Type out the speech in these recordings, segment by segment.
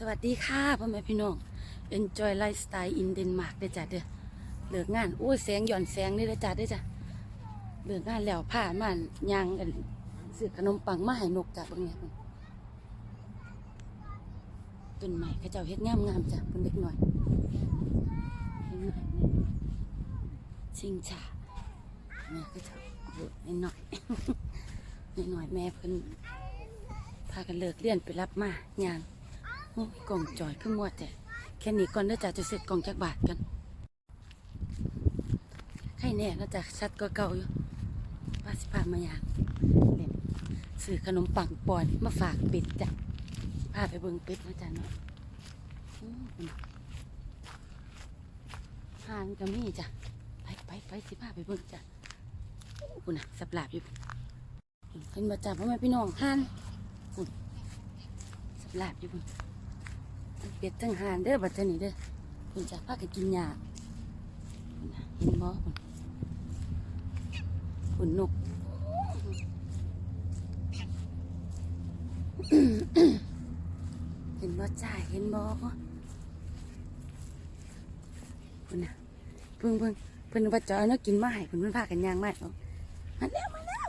สวัสดีค่ะพ่อแม่พี่น้อง Enjoy Lifestyle in Denmark เด้จ้ะเด้อเลิกงานโอ้ยแสงหย่อนแสงนี่เด้จ้ะเด้จ้ะเลิกงานแล้วผ้ามันยางกันซื้อขนมปังมาให้นกจ้ะเบิ่งเนี่ยต้นใหม่เขาเจ้าเฮ็ดงามงามจ้ะเพิ่นเด็กหน่อยชิงชาแม่เขาเจ้าเฮ็ดหน่อยหน่อยแม่เพิ่นพากันเลิกเรียนไปรับมายาง อ้ยกล่องจอยขึ้นมวดแต่แค่นี้ก่อนเด้อจ้ะจะเสร็จกล่องจักบาทกันใครแน่แล้วจ้ะชัดก็เก่าอยู่ว่าสิพามาอย่างเล่นซื้อขนมปังปอนมาฝากเป็ดจ้ะพาไปเบิ่งเป็ดมาจ้ะเนาะห่านก็มีจ้ะไปไปไปสิพาไปเบิ่งจ้ะโอ้คุณน่ะสับหลาบอยู่เห็นบ่จ้ะพ่อแม่พี่น้องห่านคุณสับหลาบอยู่คุณ เป็ดทั้งหานเด้อบัดเทนี้เด้อคุณจะพากันกินหญ้าเห็นบ่คุณคุณนกเห็นบ่จ้าเห็นบ่คุณน่ะเพิ่งเพิ่งเพิ่นว่าจอยเนาะกินมาให้คุณเพิ่นพากันย่างมาเอามาแล้วมาแล้ว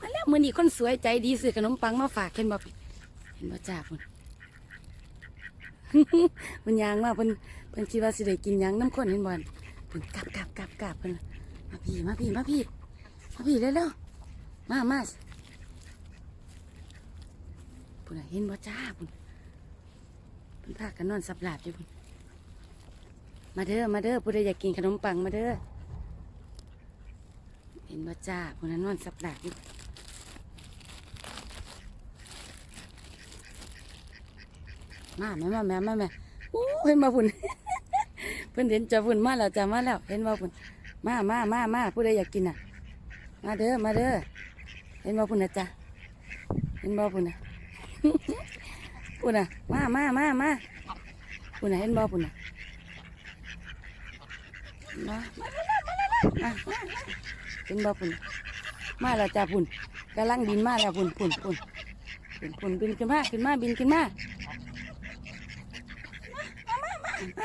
มาแล้วมือนี้คนสวยใจดีซื้อขนมปังมาฝากเห็นบ่เห็นบ่จ้าคุณ มันยางมากเพิ่นเพิ่นคิดว่าสิได้กินยังน้ำข้นเห็นบ่อนเพิ่นกลับกลับกลับกลับเพิ่นมาพี่มาพี่มาพี่มาพี่เร็วๆมามาเพิ่นเห็นบ่จ้าเพิ่นเพิ่นพากันนอนสับหลาบอยู่เพิ่นมาเด้อมาเด้อผู้ใดอยากกินขนมปังมาเด้อเห็นบ่จ้าเพิ่นน่ะนอนสับหลาบอยู่ มาแม่มาแม่มาแม่โอ้เห็นมาพุ่นเพิ่นเห็นจะพุ่นมาแล้วจะมาแล้วเห็นมาพุ่นมามามามาผู้ใดอยากกินอะ มาเด้อมาเด้อเห็นมาพุ่นนะจ๊ะเห็นมาพุ่นนะพุ่นน่ะมามามามาพุ่นน่ะเห็นบ่พุ่นนะมามามาเห็นบ่พุ่นมาแล้วจ้ะพุ่นกำลังบินมาแล้วพุ่นพุ่นพุ่นพุ่นพุ่นบินขึ้นมาขึ้นมาบินขึ้นมา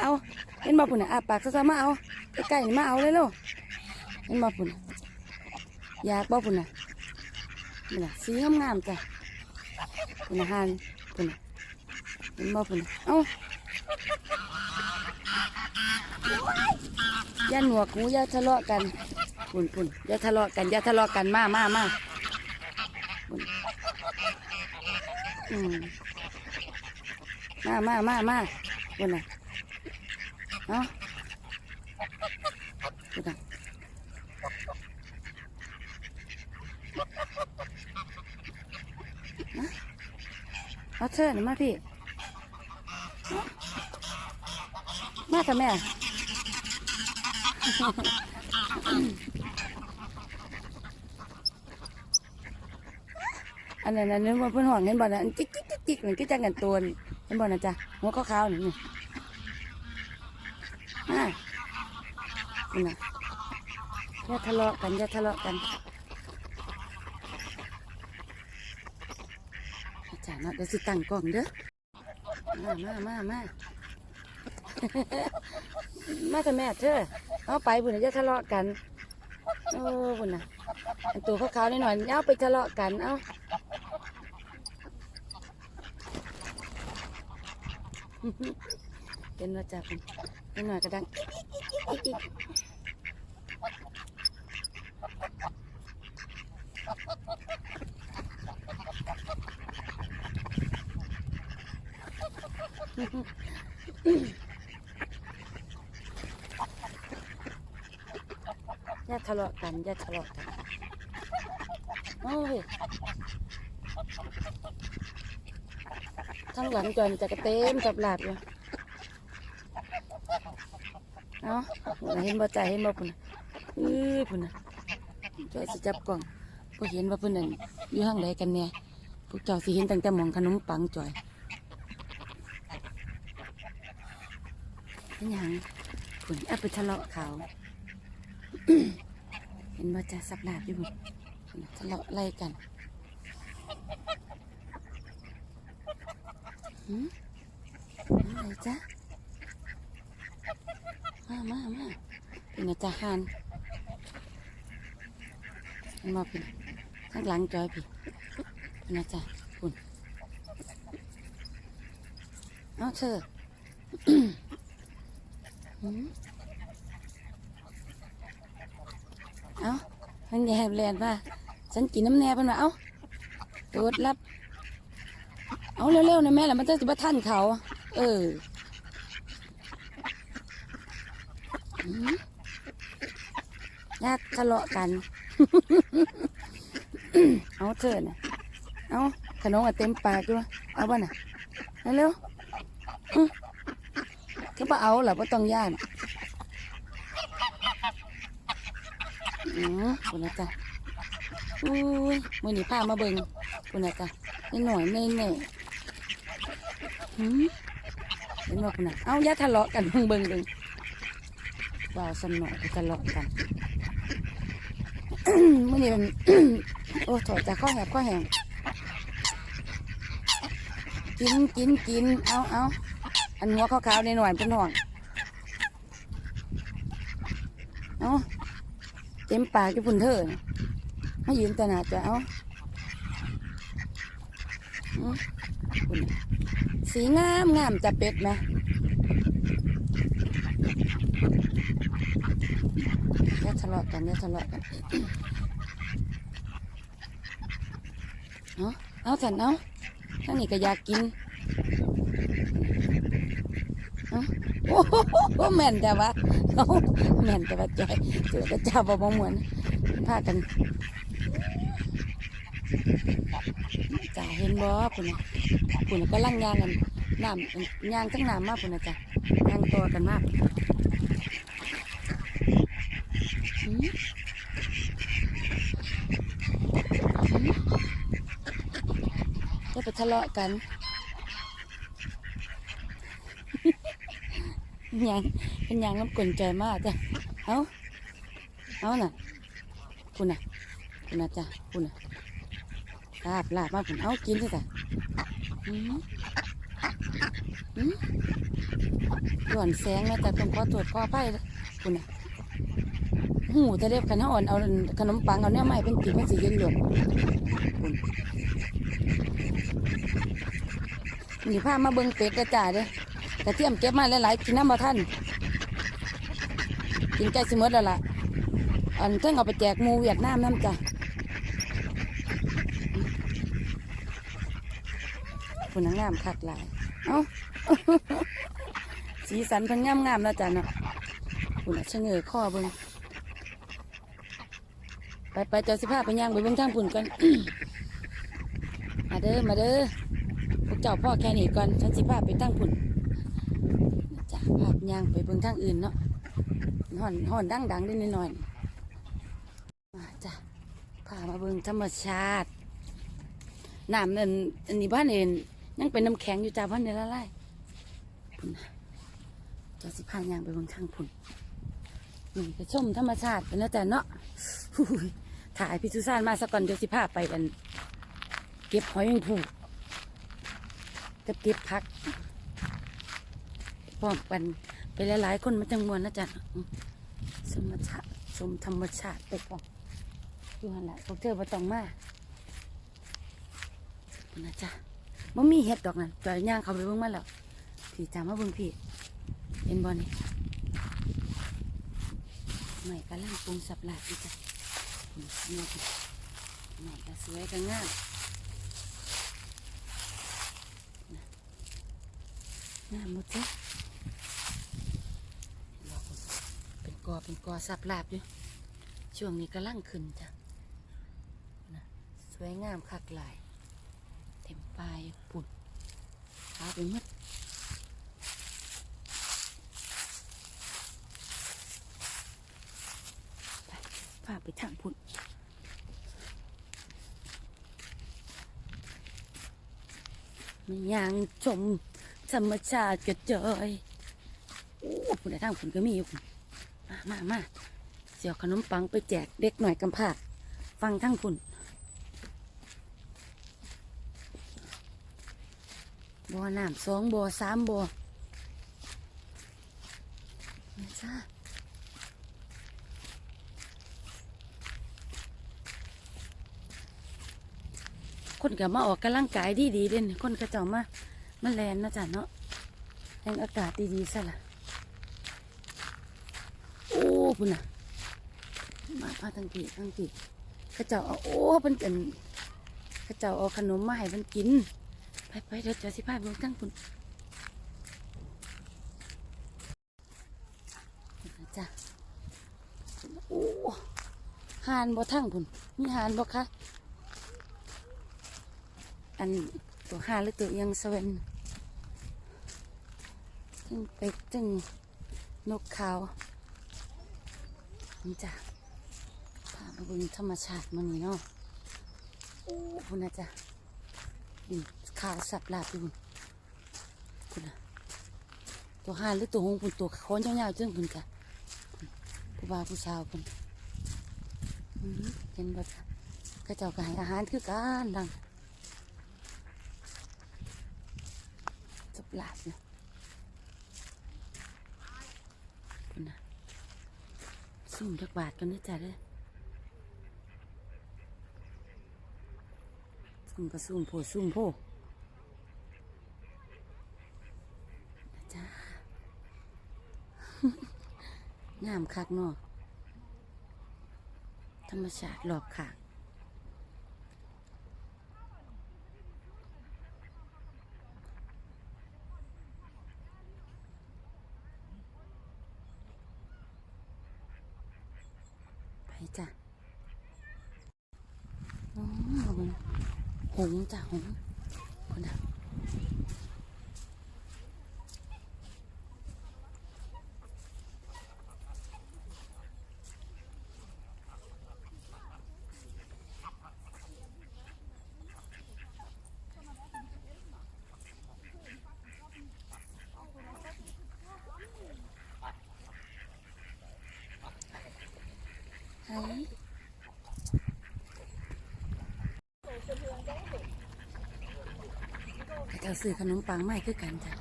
เอาเห็นบ่ปุ่นอะอาปากซะมาเอาใกล้ๆนี่มาเอาเลยลูกเห็นบ่ปุ่นอยากบ่ปุ่นน่ะนี่น่ะสีงามๆจ้ะปุ่นน่ะหานปุ่นเห็นบ่ปุ่นเอาอย่าหนวกหูอย่าทะเลาะกันปุ่นปุ่นอย่าทะเลาะกันอย่าทะเลาะกันมามามาปุ่นอืมมามามามาปุ่นน่ะ เอาดูกันเอาเชิญมาพี่ มากับแม่ อันนั้นอันนั้นว่าเพิ่นห่วงเห็นบ่นะอันจิ๊กจิ๊กจิ๊กจิ๊กเหมือนก็จังกันตัวเห็นบ่นะจ๊ะหัวขาวๆนี่นี่ มาคุณน่ะอย่าทะเลาะกันอย่าทะเลาะกัน อาจารย์เนาะเดี๋ยวสิตั้งกล้องเด้อ มามามามามากับแม่เธอเอาไปบุญนะอย่าทะเลาะกันโอ้บุญนะตัวขาวๆนิดหน่อยๆเอาไปทะเลาะกันเอาเป็นว่าจับนิ ดหน่อยก็ดังอีกอย่าทะเลาะกันอย่าทะเลาะกันโอ้ยข้งหลังจอนจะกระเต็มกับหลาบอยู่ เอาเห็นบ่จ่าเห็นบ่พุ่นะเอ้ยพุ่นน่ะจอยสิจับกล่องก็เห็นว่าเพิ่นนั่นอยู่ห้างใดกันแน่พวกเจ้าสิเห็นตั้งแต่หมองขนมปังจอยเป็นยังพุ่นเอาไปทะเลาะเขา เห็นบ่จ่าสับหลาบอยู่ทะเลาะไล่กันหืมไหนจ๊ะ มามามาเป็นอาจารย์มันมาเป็นข้างหลังจอยพี่เป็นอาจารย์คุณเอาเธอหืมเอามันแย่แลนว่าฉันกินน้ำแน่เพิ่นว่าเอ้าตรวจรับ เอาเร็วๆนะแม่และมันจะมาท่านเขา เออหืม ญาติทะเลาะกัน เอาเถอะนะเอาขนมอะเต็มปากด้วยเอาบ้าน่ะเร็วๆก็บ่เอาหรอบ่าต้องย่านอืมคุณนะจ๊ะอุ้ยมือนี้พามาเบิ่งคุณนะจ๊ะนี่หน่อยแน่ๆหืมเห็นว่าคุณน่ะเอาอย่าทะเลาะกันเบิ่งเบิ่งเบิ่ง ว่าวสนหน่อยไปทะเลาะกันมื่อนี้มันโอ้ถอดจากข้อแหบข้อแหงกินกินกินเอาเอาอันหัวขาวๆในหน่อยเป็นห่วงเอาเต็มปากที่พุ่นเธอน่ะให้ยืนตาหนาจะเอาสีงามงามจะเป็ดไหมอย่าทะเลาะ กันอย่าทะเลาะกันเอาเอาสันเอาท่านนี่ก็อยากกินเอาโอ้โหแม่นแต่ว่าเอาแม่นแต่ว่าจอยเจอแต่เจ้าบบ่เหมือนพากันจ่าเห็นบ่คุณน่ะคุณน่ะก็ลังยางกันน้ำยางทั้งน้ำมากคุณนะจ้ะยางตัวกันมาก จะไปทะเลาะกันยังเป็นยังน้ำกลนใจมากจ้ะเอาเอาน่ะคุณน่ะคุณน่ะจ้ะคุณน่ะลาบลาบมาผมเอากินสิจ้ะอืมอืมหย่อนแสงนะแต่ตรงข้อตรวจข้อไผ่คุณน่ะ หูจะเรียบขนมอ่อนเอาขนมปังเอาเนื้อไม้เป็นปีกมันสีเย็นเหลืองคุณนี่พามาเบิ่งเป็ดกระจ่าเด้อกระเทียมเก็บมาหลายๆกินน้ำมาท่านกินใกล้สิมดแล้วล่ะอันเพิ่งเอาไปแจกมูเวียดนามน้ำจ้ะคุณงามคักหลาย เอ้าสีสันพิ่นงามงามๆแล้วจ้ะเนาะคุณน่ะชะเง้อข้อเบิ่ง ไปไปเจ้าสิพาพไปย่างไปเบิ่งทางปุ่นกัน มาเด้อมาเด้อพวกเจ้าพ่อแค่นี้ก่อนฉันสิพาพไปตั้งพุ่นจ้ะภาพยางไปเบิ่งทางอื่นเนาะห่อนห่อนดังดังได้นิดหน่อยมาจ้ะพามาเบิ่งธรรมชาติน้ำนั่นอันนี้บ้านเองยังเป็นน้ำแข็งอยู่จ้าบ้านเนละลายพุ่นน่ะเจ้าสิพายางไปเบิ่งทางพุ่น นี่ไปชมธรรมชาติเป็นแล้วแต่เนาะถ่ายพิซุซานมาสักก่อนเดี๋ยวสิพาไปกัน เก็บหอยแมงภูกับเก็บพักพร้อมกันไปหลายๆ คนมาจังมวนนะจ๊ะอืมสมชาติสมธรรมชาติไปก่อนดูหันหละพวกเธอมาต้องมานะจ๊ะมันมีเห็ดดอกนั่นจอยย่างเขาไปเบิ่งมาแล้วพี่จามาเบิ่งพี่เห็นบอลนี่ ใหม่กำลังปรุงสับหลาดพี่จ้ะนี่ใหม่ก็สวยก็งามงามหมดจ้ะเป็นกอเป็นกอสับหลาบอยู่ช่วงนี้กำลังขึ้นจ้ะสวยงามคักหลาย เต็มปลายปุ่นขาไปมดไปพาไป ทางพุ่นมันยังชมธรรมชาติกระจอยโอ้คุณทางคุณก็มีอยู่มามามาเสี่ยวขนมปังไปแจกเด็กหน่อยกำพร้าฟังทั้งคุณบ่อน้ำสองบ่อสามบ่อจ้า คนก็มาออกกำลังกายดีดีๆเด่นคนก็เจ้ามามาแลนนะจ้ะเนาะแห่งอากาศดีๆซะละโอ้พุ่นน่ะมาพาทั้งปีทั้งปีเขาเจ้าเอาโอ้เป็นกันเขาเจ้าเอาขนมมาให้มันกิน ไปไปเดี๋ยวจะสิพาไปเบิ่งทั้งพุ่นจ้ะโอ้หานบ่ทั้งพุ่นมีหานบ่คะ อันตัวหานหรือตัวเอียงสเวนจึงเป็ดจึงนกเขานี่จ้ะพามาบิ่งธรรมชาติมันนี่เนาะโอ้พุ่นนะจ๊ะดินขาวสับลาบอยู่พุ่นพุ่นะตัวห่านหรือตัวหงส์พุ่นตัวค้อนยาวๆจึงพุ่นจ้ะผู้บ่าวผู้สาวพุ่นอืมเห็นบ่จ้ะกระเจ้าก็ให้อาหารคือกันดังสับ ลาบเนี่ยพุ่นนะซุ่มจักบาทกันนะจ๊ะเด้อซุ่มก็ซุ่มโพซุ่มโพนะจ๊ะงามคักเนาะธรรมชาติรอบข้างไปจ้ะอ๋อเอาเบิ่ง หงส์จ้ะหงส์คนน่ะไอ้ให้เจะซื้อขนมปังไม่คือกันจ้ะ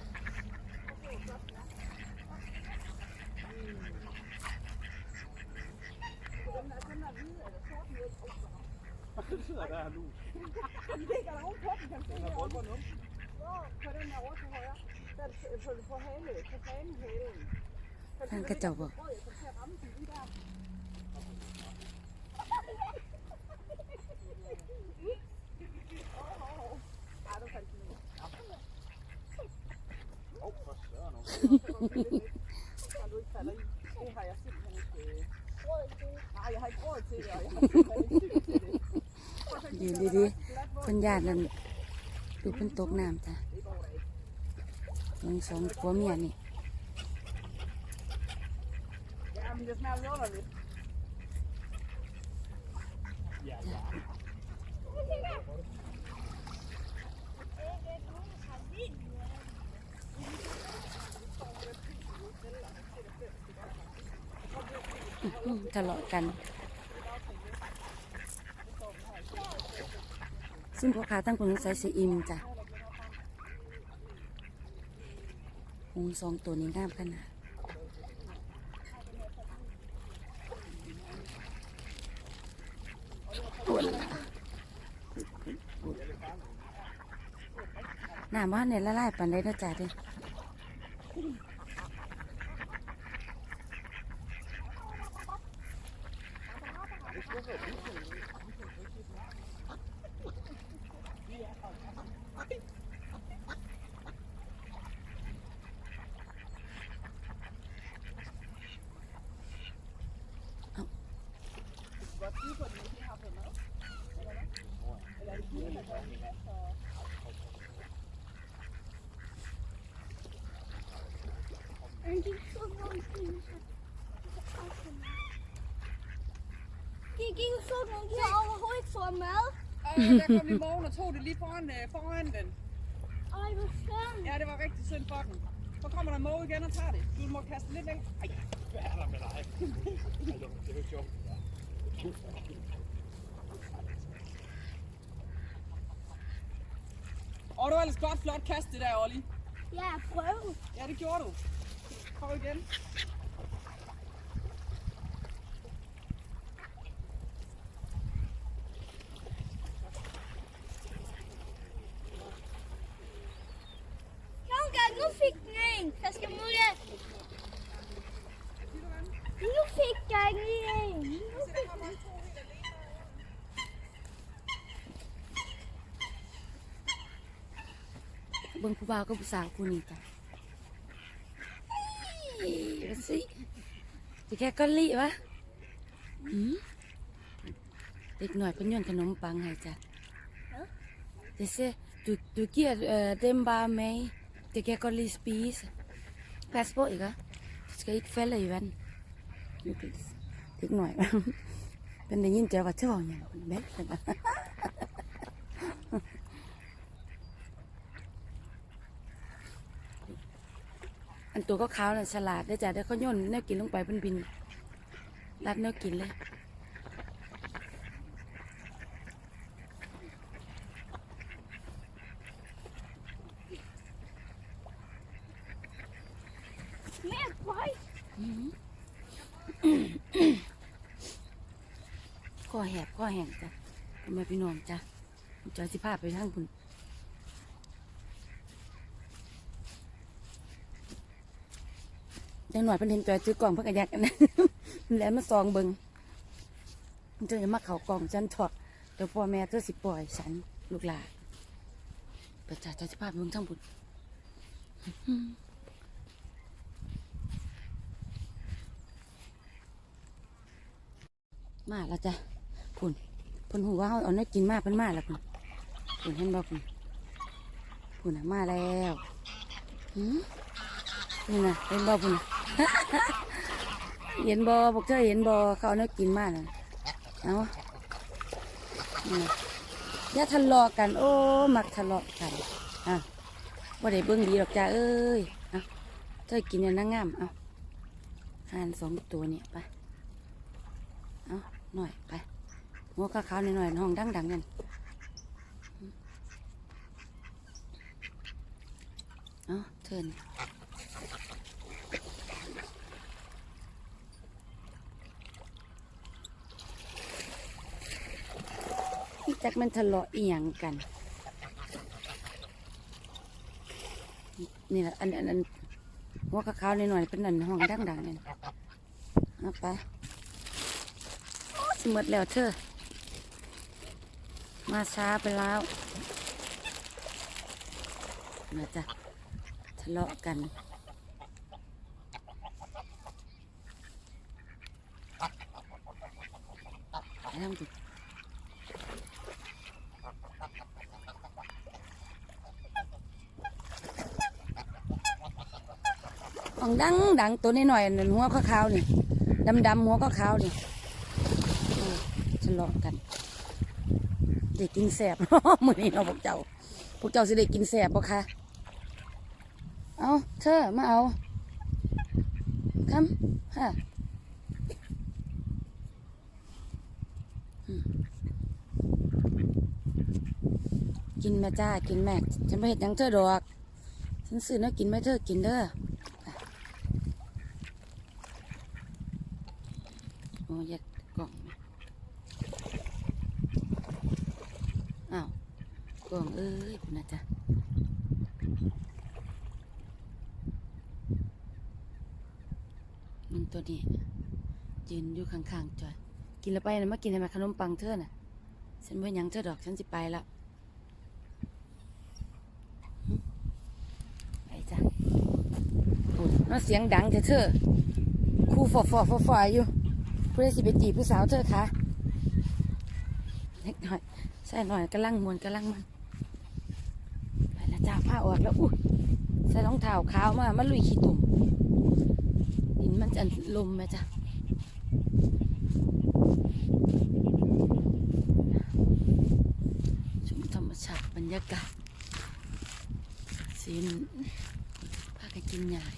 ท่านกระเจ้าบอกยืนดีๆคน ญาตินั่นดูเพิ่นตกน้ำจ้ะยังสองผัวเมียนี่ทะเลาะกัน ซึ่งพ่อค้าตั้งคนใส่สีอิมจ้ะหงสองตัวนี้งามขนาดปวดละน้าว่าเนี่ยละลายปันได้นะจ๊ะเด้อ Gik ikke så nogle dyr overhovedet ikke fået mad? Og der kom i morgen og tog det lige foran, øh, foran den. Ej, hvor skønt. Ja, det var rigtig synd for den. Så kommer der måge igen og tager det. Du må kaste lidt længere. Ej, hvad er der med dig? det er sjovt. Og det var ellers godt flot kast det der, Olli. Ja, prøver. Ja, det gjorde du. Prøv igen. ผู้บ่าวกับผู้สาวคู่นี้จ้ะเอ้ยว่าสิจะแค่ก้อนลี่วะหืมเด็กหน่อยเป็นโยนขนมปังให้จ้ะ Det ser, du, du giver øh, dem bare med. Det kan jeg godt lige spise. Pas på, ikke? Du skal ikke falde i vand. Nu bliver det det er ikke nøje. Men det er en, der var til vognen. Med. อัน ตัวก็ขาวน่ะฉลาดได้อจ้ะได้เขาโย่นแนวกินลงไปเป็นบินรัดแนวกินเลย Mer baj. ข้อแหบข้อแห้งจ้ะพ่อแม่พี่น้องจ้ะจอยสิพาไปทางคุณังหน่อยเพิ่นเห็นจอยซื้อกล่องเพิ่นก็อยากกันนะแล้วมาซองเบิงมันจะมาเขากล่องฉันถอดเดี๋ยวพ่อแม่เธอสิปล่อยฉันลูกหลานปจ้ะจอยสิพาไปเบิ่งทางบุญมาแล้วจ้ะคุณคุณหูว่าเขาเอาเนื้อกินมากเป็นมาแล้วคุณคุณเห็นบ่คุณคุณน่ะมาแล้วนี่นะเห็นบ่คุณน่ะ เห็นบ่พวกเธอเห็นบ่เขาเอาเนื้อกินมากนะเอาอย่าทะเลาะกัน โอ้มักทะเลาะกันอะว่าได้เบิ่งดีหรอกจ้าเอ้ยเอาเธอกินเนี่ยนางงามเอาหานสองตัวเนี่ยไปเอาหน่อยไปหัวขาวๆหน่อยๆห้องดังๆกันเอาเทิน จักมันทะเลาะอีหยังกัน นี่แหละอันอันอันหัวขาวๆหน่อยๆเป็นอันห้องดังๆเนี่ยเอาไปสมดแล้วเธอ มาช้าไปแล้วนะจ๊ะทะเลาะกัน ไปทำดิ อองดังดังตัวนี้หน่อยๆนั่นหัวขาวๆนี่ดำดำหัวขาวๆนี่ทะเลาะกันเด็กกินแสบมือนี้เราพวกเจ้า พวกเจ้าสิเด็กกินแสบปะคะเอาเธอมาเอาคำฮะกินแม่จ้า กินแม่ฉันไม่เห็นยังเธอดอก ฉันซื้อเนื้อกินไม่เธอกินเด้อยดกล่องนะ อ้าวกล่องเอ้ยพุ่นนะจ๊ะมัน ตัวนี้ ยืนอยู่ข้างๆจอย กินแล้วไปนะมากินทำไมขนมปังเธอน่ะ ฉันไม่ยังเธอดอกฉันสิไปแล้วไปจ้ะโอ้ยน่าเสียงดังแต่เธอครู่ฟอฟอฟอฟออยู่ผู้ใดสิไปจีบผู้สาวเธอคะเล็กหน่อยใส่หน่อยกำลังมวนกำลังมันไปแล้วจ้าผ้าออกแล้วอุ้ยใส่รองเท้าขาวมามาลุยขี้ตุ่มดินมันจะ ลมไหมจ้ะชมธรรมชาติบรรยากาศสินพากันกินหยาย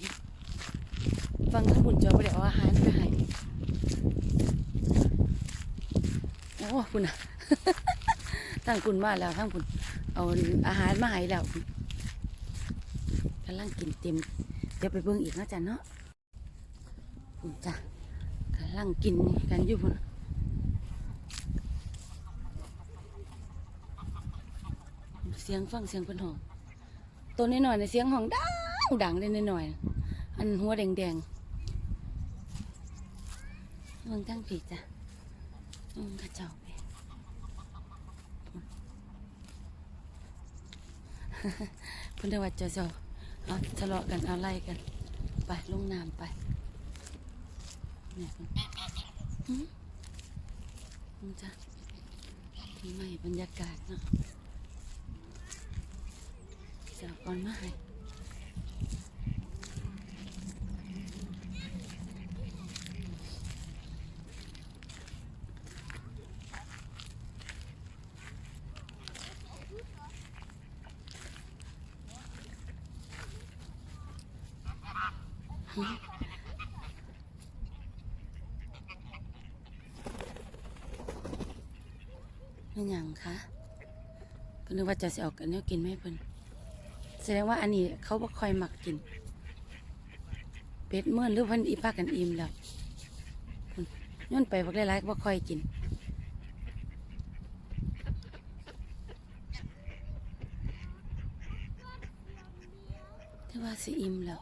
ฟังข้างบุญจอบ่ได้เอาอาหารไปให้โอ้คุณอะทั้งคุณมาแล้วทั้งคุณเอาอาหารมาให้แล้วกำลังกินเต็มเดี๋ยวไปเบิ่งอีกนะจ๊ะเนาะ จ้ะกำลังกินกันอยู่พุ่นเสียงฟังเสียงเป็นห้องตัวน้อยในเสียงห้องดังดังเลยน้อย อันหัวแดงๆเบิ่งทั้งผีจ้ะอืมเข้าเจ้าไปพพิ่นได้ว่าจะจะเอาทะเลาะกันเอาไล่กัน ไปลงน้ำไป นี่ยเพิ่นมึงจ้ะที่ใหม่บรรยากาศเนาะจะก่อนมาให้ เป็นหยังคะก็ นึกว่าจะเสิเออกกันเนื้อกินไหมเพิ่นแสดงว่าอันนี้เขาบ่ค่อยมักกิน เป็ดเมื่อนหรือเพิ่นอีพากันอิ่มแล้วเพิ่นย้อนไปบักหลายๆบ่ค่อยกินแต่ว่าสิอิ่มแล้ว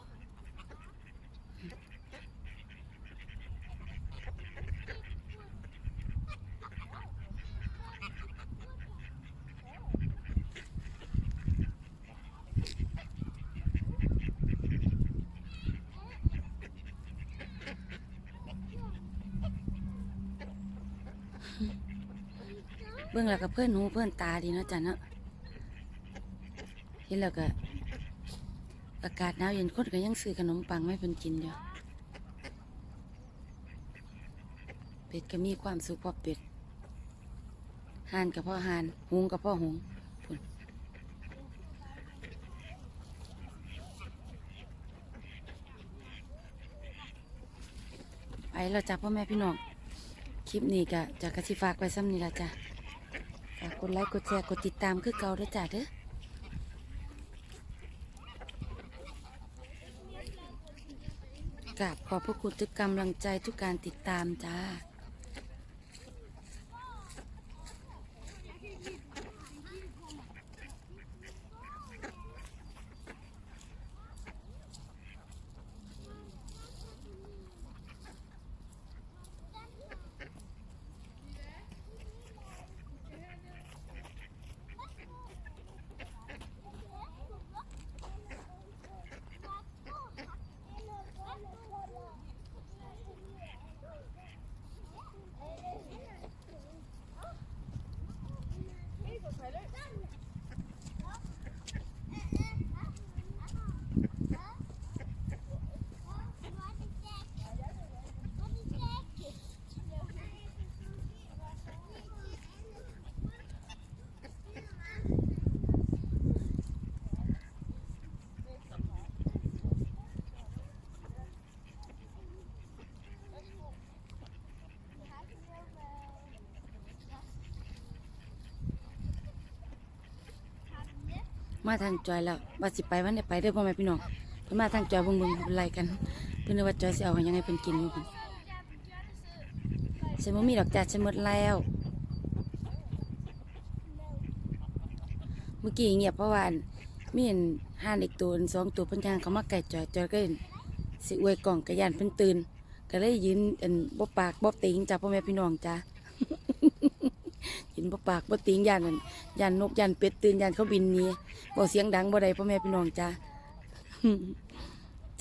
บิ่งแล้วก็เพื่อนหูเพื่อนตาดีเนาะจ้ะเนาะเห็นแล้วก็อากาศหนาวเย็นคนก็ยังซื้อขนมปังไม่เพิ่นกินอยู่เป็ดก็มีความสุขพราะเป็ดหานกับพ่อหานหุงกับพ่อหุงไปแล้วจ้ะพ่อแม่พี่น้อง คลิปนี้ก็จะกระสิฝากไว้ซ้ำนี่ละจ้ะ ฝากกดไลค์กดแชร์กดติดตามคือเก่าด้วยจ้ะเด้อกราบขอบพระคุณทุกกำลังใจทุกการติดตามจ้า มาทางจอยแล้วว่าสิไปวันไหนไปเด้อพ่อแม่พี่น้องเพิ่นมาทางจอยเบิ่งเบิ่งไล่กัน เพิ่นนึกว่าจอยสิเอาให้ยังไงเพิ่นกินอยู่เพิ่นฉันบ่มีดอกจ้าฉันหมดแล้ว เมื่อกี้เงียบเพราะว่าอันมีเห็นห่านอีกตัวสองตัวเพิ่นย่างเขามาไก่จอยจอยก็เห็นสิอวยกล่องกระยานเพิ่นตื่นก็เลยยืนอันบ่ปากบ่ติงจ้าพ่อแม่พี่น้องจ้า ยินบ่ปากบ่ติงยานนั่นยานนกยานเป็ดตื่นยานเขาบินหนี้บ่เสียงดังบ่ใดพ่อแม่พี่น้องจ้า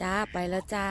จ้าไปแล้วจ้า